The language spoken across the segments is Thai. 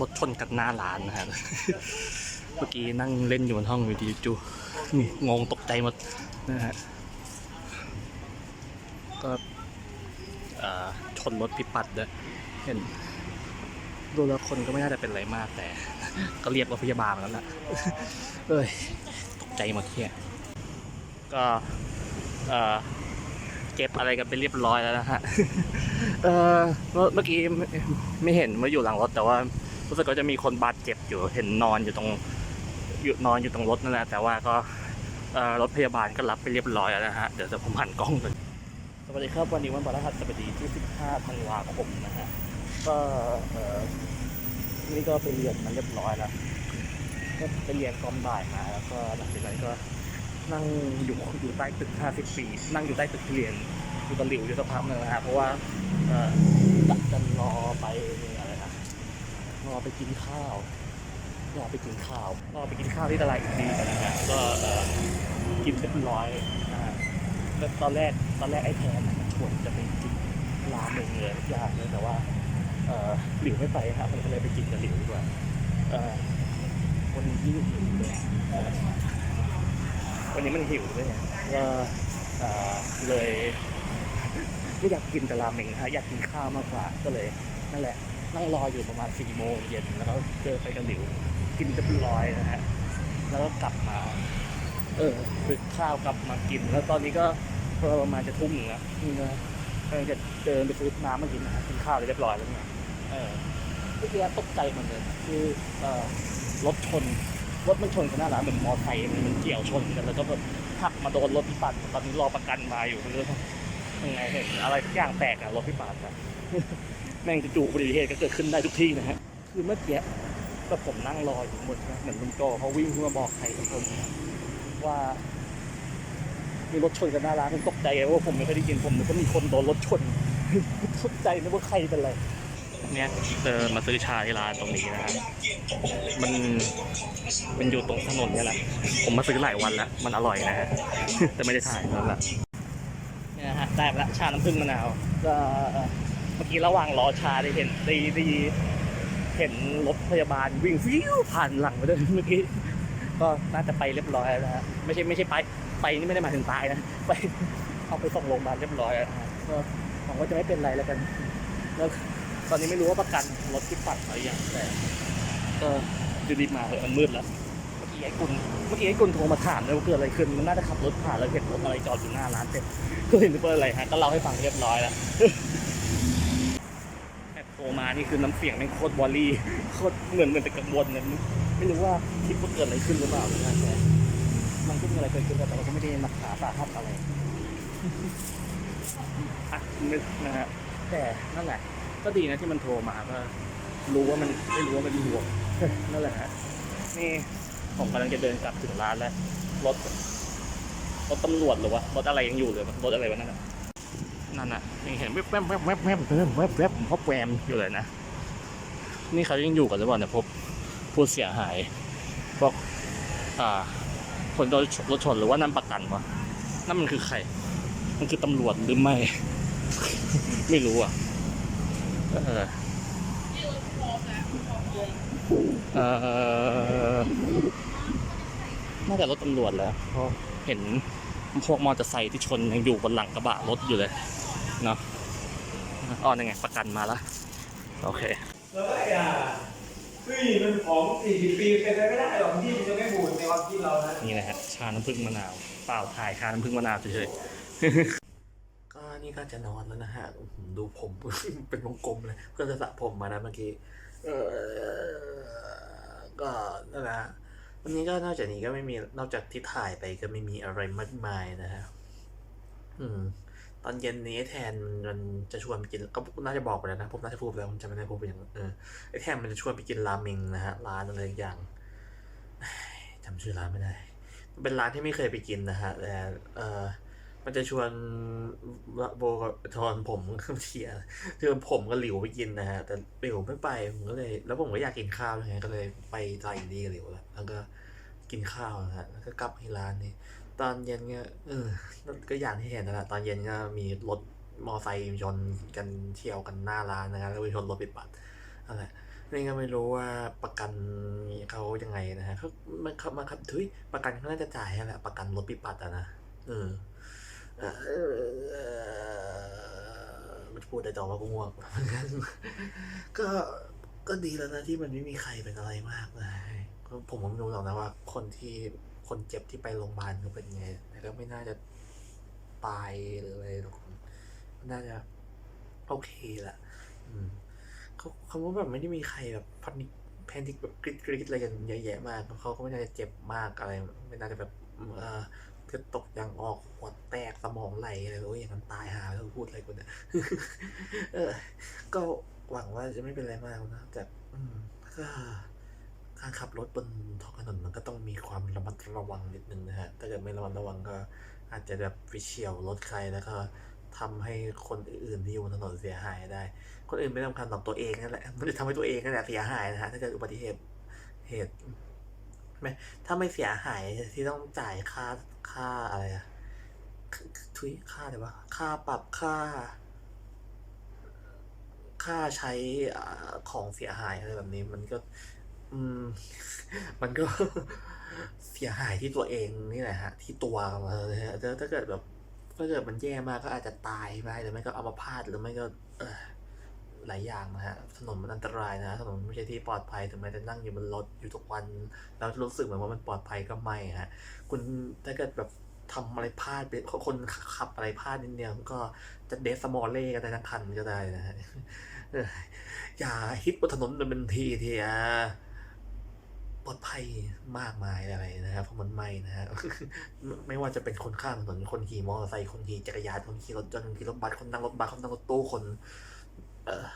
รถชนกันหน้าร้านนะฮะเมื่อกี้นั่งเล่นอยู่บนห้องอยู่ดีจูนี่งงตกใจหมดนะฮะก็ชนรถพิปัดด้วยเห็นดูแล้วคนก็ไม่น่าจะเป็นอะไรมากแต่ ก็เรียกรถพยาบาลแล้วล่ะเอ้ยตกใจหมดเที่ยก็เก็บอะไรกันไปเรียบร้อยแล้วนะฮะเออเมื่อกี้ไม่เห็นว่าอยู่หลังรถแต่ว่า รู้สึกว่าจะมีคนบาดเจ็บอยู่เห็นนอนอยู่ตรงอยู่นอนอยู่ตรงรถนั่นแหละแต่ว่าก็รถพยาบาลก็รับไปเรียบร้อยแล้วนะฮะเดี๋ยวจะผมหันกล้องเลยสวัสดีครับวันนี้วันพฤหัสบดีที่ 15 ธันวาคมนะฮะก็เอ่อนี่ก็ไปเรียนมาเรียบร้อยแล้วก็ไปเรียนกอมบ่ายมาแล้วก็หลังจากนั้นก็นั่งอยู่อยู่ใต้ตึก 50 ปี นั่งอยู่ใต้ตึกเรียนอยู่กับหลิวอยู่สักพักหนึงนะฮะเพราะว่าเออดักกันรอไป รอไปกินข้าวรอไปกินข้าวรอไปกินข้าวที่ตลาดอีกทีกันนะฮะก็กินเรียบร้อยนะฮะแล้วตอนแรกตอนแรกไอ้แทนชวนจะไปกินร้านหนึ่งเลยอยากเลยแต่ว่าหลิวไม่ไปครับมันก็เลยไปกินกับหลิวดีกว่าวันนี้ยิ่งหิวเลยวันนี้มันหิวด้วยก็เอ่อเลยไม่อยากกินแต่ราเมงฮะอยากกินข้าวมากกว่าก็เลยนั่นแหละ นั่งรออยู่ประมาณสี่โมงเย็นแล้วก็เจอไปกับหลิวกินเรียบร้อยนะฮะแล้วก็กลับมา เออซื้อข้าวกลับมากิน แล้วตอนนี้ก็ประมาณจะทุ่มหนึ่งแล้วนี่ก็กำลังจะเดินไปซื้อน้ำมากินนะฮะกินข้าวเรียบร้อยแล้วเนี่ยเออเมื่อกี้ตกใจเหมือนกันคือเออรถชนรถมันชนกันหน้าร้านเหมือนมอไซค์มันเกี่ยวชนกันแล้วก็แบบหักมาโดนรถพิปัดตอนนี้รอประกันมาอยู่ไม่รู้ยังไงเห็นอะไรทุกอย่างแตกอะรถพี่ปาดอะ แม่งจะจู่อุบัติเหตุก็เกิดขึ้นได้ทุกที่นะฮะคือเมื่อกี้ก็ผมนั่งรออยู่หมดนะเหมือนลุงโจเขาวิ่งขึ้นมาบอกใครสักคนว่า มีรถชนกันหน้าร้านผมตกใจไงว่าผมไม่เคยได้ยินผมนึกว่ามีคนโดนรถชนตกใจนึกว่าใครเป็นไรเนี่ยเดินมาซื้อชาที่ร้านตรงนี้นะฮะมันมันอยู่ตรงถนนเนี่ยแหละ ผมมาซื้อหลายวันแล้ว มันอร่อยนะฮะ แต่ไม่ได้ถ่ายนั่นแหละเนี่ยนะฮะ ได้มาละชาน้ำผึ้งมะนาวก็เมื่อกี้ระหว่างรอชาได้เห็นด้ได้เห็นรถพยาบาลวิ่งฟิวผ่านหลังไปด้วยเมื่อกี้ก็น่าจะไปเรียบร้อยแล้วฮะไม่ใช่ไม่ใช่ไปไปนี่ไม่ได้หมายถึงตายนะไปเอาไปส่งโรงพยาบาลเรียบร้อยแล้วก็หวังว่าจะไม่เป็นไรแล้วกันแล้วตอนนี้ไม่รู้ว่าประกันรถที่ปัดอะไรอย่างแต่ก็รีบมาเถอะมันมืดแล้วเมื่อกี้ไอ้กุลเมื่อกี้ไอ้กุลโทรมาถามเลยว่าเกิดอะไรขึ้นมันน่าจะขับรถผ่านแล้วเห็นรถอะไรจอดอยู่หน้าร้านเต็มก็เห็นเปิดอะไรฮะก็เล่าให้ฟังเรียบร้อยแล้ว โทรมานี่คือน้ำเสียงแม่งโคตรบอลลี่โคตรเหมือนเหมือนเป็นกังวลเนี่ยไม่รู้ว่าคิดว่าเกิดอะไรขึ้นหรือเปล่านะแต่มันก็มีอะไรเกิดขึ้นแต่เราก็ไม่ได้หนักหนาสาหัสอะไรอะนึกนะฮะแต่นั่นแหละ ก็ดีนะที่มันโทรมาก็รู้ว่ามันไม่รู้ว่ามันห่วงนั่นแหละฮะนี่ผมกำลังจะเดินกลับถึงร้านแล้วรถรถตำรวจหรือวะรถอะไรยังอยู่เลยรถอะไรวะนั่นน่ะนั่นน่ะ ยังเห็นแวบแวบแวบแวบแวบแวบแวบแวบผมเขาแวมอยู่เลยนะ นี่เขายังอยู่กันหรือเปล่าเนี่ยพบผู้เสียหายบอกอ่า คนโดนรถชนหรือว่านั่นประกันวะนั่นมันคือใคร มันคือตำรวจหรือไม่ ไม่รู้อะเออเออน่าจะรถตำรวจแล้วเพราะเห็นพวกมอเตอร์ไซค์ที่ชนยังอยู่บนหลังกระบะรถอยู่เลย เนาะอ๋อยังไงประกันมาแล้วโอเคเฮ้ยอะเฮ้ยมันของ40ปีเป็นไปไม่ได้หรอกที่มันจะไม่บูดในความคิดเรานะนี่นะฮะชาน้ำผึ้งมะนาวเปล่าถ่ายชาน้ำผึ้งมะนาวเฉยๆก็นี่ก็จะนอนแล้วนะฮะอื้อหือดูผมเป็นวงกลมเลยเพื่อจะสระผมมานะเมื่อกี้เออก็นั่นแหละฮะวันนี้ก็นอกจากนี้ก็ไม่มีนอกจากที่ถ่ายไปก็ไม่มีอะไรมากมายนะฮะอืม ตอนเย็นนี้แทนมันจะชวนไปกินก็น่าจะบอกไปแล้วนะผมน่าจะพูดไปแล้วผมจำไม่ได้พูดไปอย่างเออไอ้แทนมันจะชวนไปกินราเมงนะฮะร้านอะไรอย่างจำชื่อร้านไม่ได้ เป็นร้านที่ไม่เคยไปกินนะฮะแต่เออมันจะชวนโบกับทอนผมเทียชวนผมกับหลิวไปกินนะฮะแต่หลิวไม่ไปผมก็เลย แล้วผมก็อยากกินข้าวไงก็เลยไปไทยดีกับหลิวแล้วแล้วก็กินข้าวนะฮะแล้วก็กลับที่ร้านนี้ ตอนเย็นก็เออก็อย่างที่เห็นนั่นแหละตอนเย็นก็มีรถมอไซค์ชนกันเที่ยวกันหน้าร้านนะครับแล้วไปชนรถปิดปัดนั่นแหละนี่ก็ไม่รู้ว่าประกันเขายังไงนะฮะเขามันเขามาครับทุยประกันเขาน่าจะจ่ายให้แหละประกันรถพิดปัดอะนะเออเออเออมันพูดได้ต่อว่ากูง่วงก็ก็ดีแล้วนะที่มันไม่มีใครเป็นอะไรมากเลยผมก็ไม่รู้หรอกนะว่าคนที่ คนเจ็บที่ไปโรงพยาบาลเขาเป็นไงแต่ก็ไม่น่าจะตายหรืออะไรหรอกน่าจะโอเคแหละเขาเขาว่าแบบไม่ได้มีใครแบบพันิคแพนิคแบบกรีดกรีดอะไรกันเยอะแยะมากเขาก็ไม่น่าจะเจ็บมากอะไร ไม่น่าจะแบบเออเลือตกยางออกหัวแตกสมองไหลอะไรโอ้ยอย่างนั้นตายหาแล้วพูดอะไรกูเนี่ยเออ ก็หวังว่าจะไม่เป็นอะไรมากนะแต่อืมก็ การขับรถบนท้องถนนมันก็ต้องมีความระมัดระวังนิดนึงนะฮะ ถ้าเกิดไม่ระมัดระวังก็อาจจะแบบไปเฉียวรถใครแล้วก็ทำให้คนอื่นที่อยู่บนถนนเสียหายได้ คนอื่นไม่สำคัญหรอกตัวเองนั่นแหละมันจะทำให้ตัวเองนั่นแหละเสียหายนะฮะ ถ้าเกิดอุบัติเหตุเหตุไม่ถ้าไม่เสียหายที่ต้องจ่ายค่าค่าอะไรอะทุยค่าอะไรวะ ค่าปรับค่า ค่าใช้อ่าของเสียหายอะไรแบบนี้มันก็ อืม มันก็เสียหายที่ตัวเองนี่แหละฮะ ที่ตัวมาเลยฮะถ้าเกิดแบบถ้าเกิดมันแย่มากก็อาจจะตายไปหรือไม่ก็อัมพาตหรือไม่ก็หลายอย่างนะฮะถนนมันอันตรายนะถนนไม่ใช่ที่ปลอดภัยถึงแม้จะนั่งอยู่บนรถอยู่ทุกวัน แล้วรู้สึกเหมือนว่ามันปลอดภัยก็ไม่ฮะคุณถ้าเกิดแบบทำอะไรพลาดไปคนขับอะไรพลาดนิดเดียวก็จะเดสมอลเล่กันได้ทั้งคันก็ได้นะฮะอย่าฮิตบนถนนมันเป็นทีทีอะ ลอดภัยมากมายอะไรนะครับเพราะมันไม่นะฮะไม่ว่าจะเป็นคนข้ามถนนคนขี่มอเตอร์ไซค์คนขี่จักรยานคนขี่รถยนต์คนขี่รถบัสคนนั่งรถบัสคนนั่งรถตู้คน เออ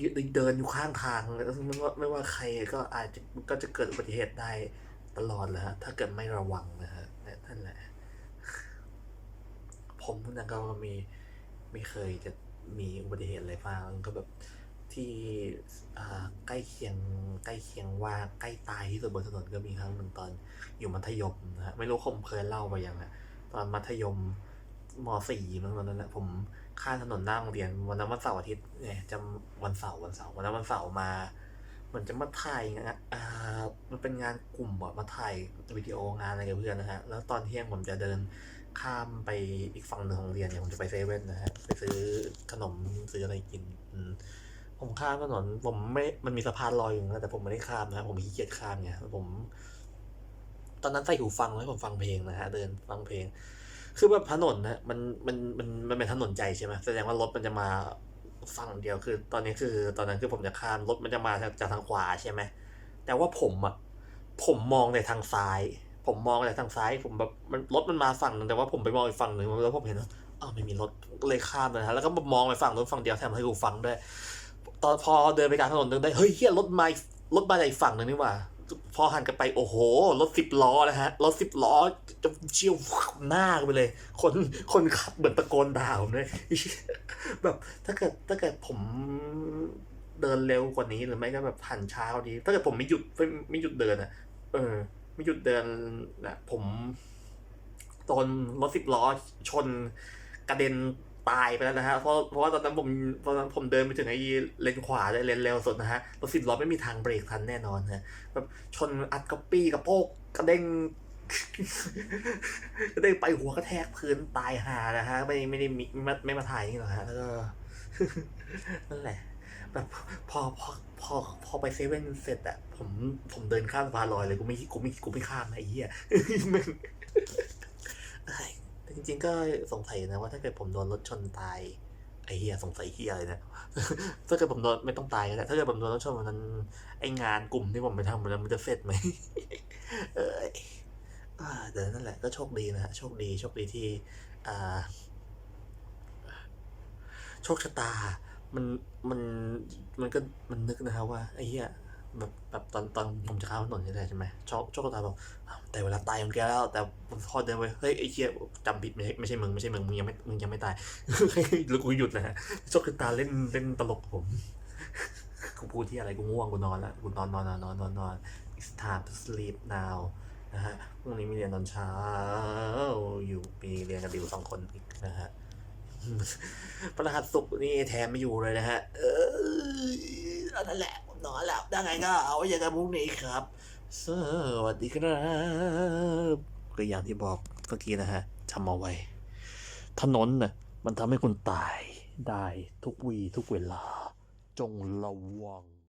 ยืนเดินอยู่ข้างทางไม่ว่าไม่ว่าใครก็อาจจะก็จะเกิดอุบัติเหตุได้ตลอดเลยฮะถ้าเกิดไม่ระวังนะฮะนั่นแหละ ผมนะก็มีไม่เคยจะมีอุบัติเหตุอะไรบ้างก็แบบ ที่ใกล้เคียงใกล้เคียงว่าใกล้ตายที่สุดบนถนนก็มีครั้งหนึ่งตอนอยู่มัธยมนะฮะไม่รู้ผมเคยเล่าไปยังอะตอนมัธยมมสี่มั้งตอนนั้นแหละผมข้ามถนนหน้าโรงเรียนวันนั้นวันเสาร์อาทิตย์เนี่ยจำวันเสาร์วันเสาร์วันนั้นวันเสาร์มาเหมือนจะมาถ่ายงานอ่ามันเป็นงานกลุ่มอะมาถ่ายวิดีโองานอะไรกับเพื่อนนะฮะแล้วตอนเที่ยงผมจะเดินข้ามไปอีกฝั่งหนึ่งของเรียนเนี่ยผมจะไปเซเว่นนะฮะไปซื้อขนมซื้ออะไรกินอื ผมข้ามถนน ผมไม่ มันมีสะพานลอยอยู่นะแต่ผมไม่ได้ข้ามนะผมขี้เกียจข้ามไงผม ตอนนั้นใส่หูฟังไว้ผมฟังเพลงนะฮะเดินฟังเพลง คือแบบถนนนะมันมันมันมันเป็นถนนใจใช่ไหมแสดงว่ารถมันจะมาฝั่งเดียวคือ ตอนนี้คือ ตอนนั้นคือผมจะข้ามรถมันจะมาจากทางขวาใช่ไหมแต่ว่าผมอะผมมองในทางซ้าย ผมมองแต่ทางซ้าย ผมแบบมันรถมันมาฝั่งหนึงแต่ว่าผมไปมองอีกฝั่งหนึ่งแล้วผมเห็นว่าอ้าวไม่มีรถเลยข้ามเลยฮะแล้วก็มองไปฝั่งรถฝั่งเดียวแถมให้กูฟังด้วย ตอนพอเดินไปกลางถนนนึงได้เฮ้ยเฮียรถมารถมาจากอีกฝั่งหนึ่งนี่หว่า พอหันกลับไปโอ้โหรถสิบล้อนะฮะรถสิบล้อจะเชี่ยวหน้าไปเลย คนคนขับเหมือนตะโกนด่าผมเลยแบบถ้าเกิดถ้าเกิดผมเดินเร็วกว่านี้หรือไม่ก็แบบหันช้ากว่านี้ถ้าเกิดผมไม่หยุดไม่ไม่หยุดเดินอะ เออ ไม่หยุดเดินนะผมโดนรถสิบล้อชนกระเด็น ตายไปแล้วนะฮะเพราะเพราะว่าตอนนั้นผมตอนนั้นผมเดินไปถึงไอ้เลนขวาเลยเลนเร็วสุดนะฮะรถสิบล้อไม่มีทางเบรกทันแน่นอนฮะแบบชนอัดกระปี้กระโปกกระเด้งกระเด้งไปหัวกระแทกพื้นตายหานะฮะไม่ไม่ได้มีไม่ไม่มาถ่ายนี่หรอกฮะแล้วก็นั่นแหละ แบบพอพอพอพอไปเซเว่นเสร็จอะผมผมเดินข้ามสะพานลอยเลยกูไม่กูไม่กูไม่ข้ามนะไอ้เหี้ย จริง ๆ ก็สงสัยนะว่าถ้าเกิดผมโดนรถชนตายไอ้เหี้ยสงสัยเหี้ยเลยนะ ถ้าเกิดผมโดนไม่ต้องตายก็ได้ถ้าเกิดผมโดนรถชนวันนั้นไอ้งานกลุ่มที่ผมไปทำมันมันจะเสร็จไหมเอยอ่าเดี๋ยวนั่นแหละก็โชคดีนะฮะโชคดีโชคดีที่อ่าโชคชะตา มันมันมันก็มันนึกนะครับว่าไอ้เหี้ย แบบแบบตอนตอนผมจะข้ามถนนใช่ไหมใช่ไหมชคโชคชะตาบอกแต่เวลาตายมันแกแล้ว แต่พอเดินไปเฮ้ยไอ้เหี้ยจำผิดไม่ใช่ไม่ใช่มึงไม่ใช่มึงมึงยังไม่มึงยังไม่ตายแล้วกูหยุดนะฮะชคชะตาเล่นเล่นตลกผมกูพูดที่อะไรกูง่วงกูนอนแล้วกูนอนนอนนอนนอนนอนนอน it's time to sleep now นะฮะพรุ่งนี้มีเรียนตอนเช้าอยู่มีเรียนกับดิวสองคนอีกนะฮะพระรหัสสุกนี่แทนไม่อยู่เลยนะฮะเอออันนั้นแหละ นอนแล้วได้ไงก็เอาไว้เจอกันพรุ่งนี้ครับ สวัสดีครับก็อย่างที่บอกเมื่อกี้นะฮะจำเอาไว้ ถนนน่ะมันทำให้คุณตายได้ทุกวีทุกเวลา จงระวัง